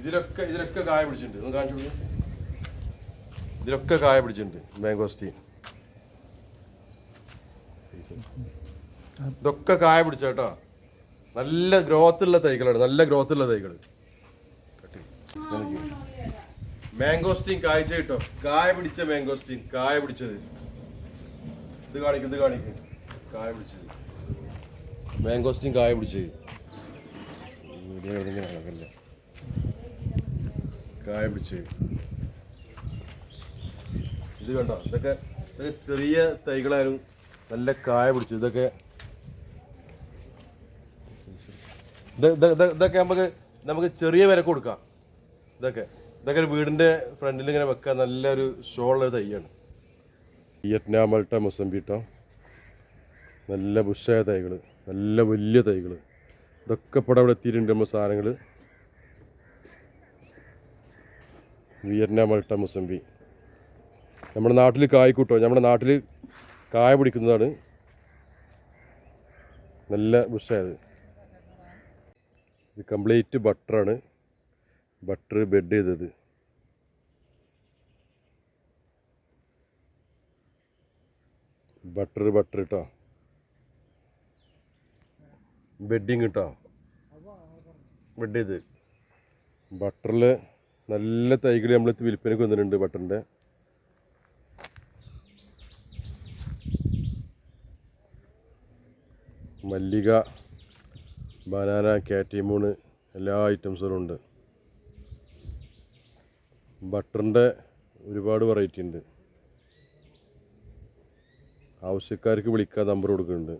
ഇതിലൊക്കെ ഇതിലൊക്കെ കായ പിടിച്ചിട്ടുണ്ട്. ഒന്ന് കാണിച്ചു. ഇതിലൊക്കെ കായ പിടിച്ചിട്ടുണ്ട് മാംഗോസ്റ്റീൻ ഇതൊക്കെ കായ പിടിച്ച കേട്ടോ. നല്ല ഗ്രോത്ത് ഉള്ള തൈകളാണ്. നല്ല ഗ്രോത്ത് ഉള്ള തൈകൾ മാംഗോസ്റ്റീൻ കായ്ച്ച കിട്ടോ. കായ പിടിച്ച മാംഗോസ്റ്റീൻ കായ പിടിച്ചത്. ഇത് കാണിക്കും ഇത് കാണിക്കും. കായ പിടിച്ചത്. മാംഗോസ്റ്റീൻ കായ പിടിച്ചത്. വീഡിയോ നടക്കല്ലേ. കായ പിടിച്ച് ഇത് കണ്ടോ? ഇതൊക്കെ ഇതൊക്കെ ചെറിയ തൈകളായാലും നല്ല കായ പിടിച്ചു ഇതൊക്കെ. ഇത് ഇത് ഇത് ഇതൊക്കെ നമുക്ക് നമുക്ക് ചെറിയ വില കൊടുക്കാം. ഇതൊക്കെ. ഇതൊക്കെ ഒരു വീടിന്റെ ഫ്രണ്ടിൽ ഇങ്ങനെ വെക്കാൻ നല്ലൊരു ഷോളുള്ള തൈയാണ്. വിയറ്റ്നാം മൊസംബിട്ടോ നല്ല ബുഷായ തൈകൾ നല്ല വലിയ തൈകൾ ഇതൊക്കെ അവിടെ എത്തിയിട്ടുണ്ട് നമ്മൾ സാധനങ്ങൾ വിയറ്റ്നാം മൾട്ട മുസംബി. നമ്മുടെ നാട്ടിൽ കായ്ക്കൂട്ടോ? നമ്മുടെ നാട്ടിൽ കായ പിടിക്കുന്നതാണ് നല്ല ബുഷായത് ഇത് കംപ്ലീറ്റ് ബട്ടറാണ്. ബട്ടർ ബെഡ് ചെയ്തത്. ബട്ടർ ബട്ടർ കേട്ടോ ബെഡിങ് കേട്ടോ ബെഡ് ചെയ്ത്. ബട്ടറിൽ നല്ല തൈകൾ നമ്മൾ വിൽപ്പനയ്ക്ക് വന്നിട്ടുണ്ട് ബട്ടറിന്റെ. മല്ലിക ബനാന കാറ്റിമൂണ് എല്ലാ ഐറ്റംസുകളും ഉണ്ട്. ബട്ടറിന്റെ ഒരുപാട് വെറൈറ്റി ഉണ്ട്. ആവശ്യക്കാർക്ക് വിളിക്കാൻ നമ്പർ കൊടുക്കുന്നുണ്ട്.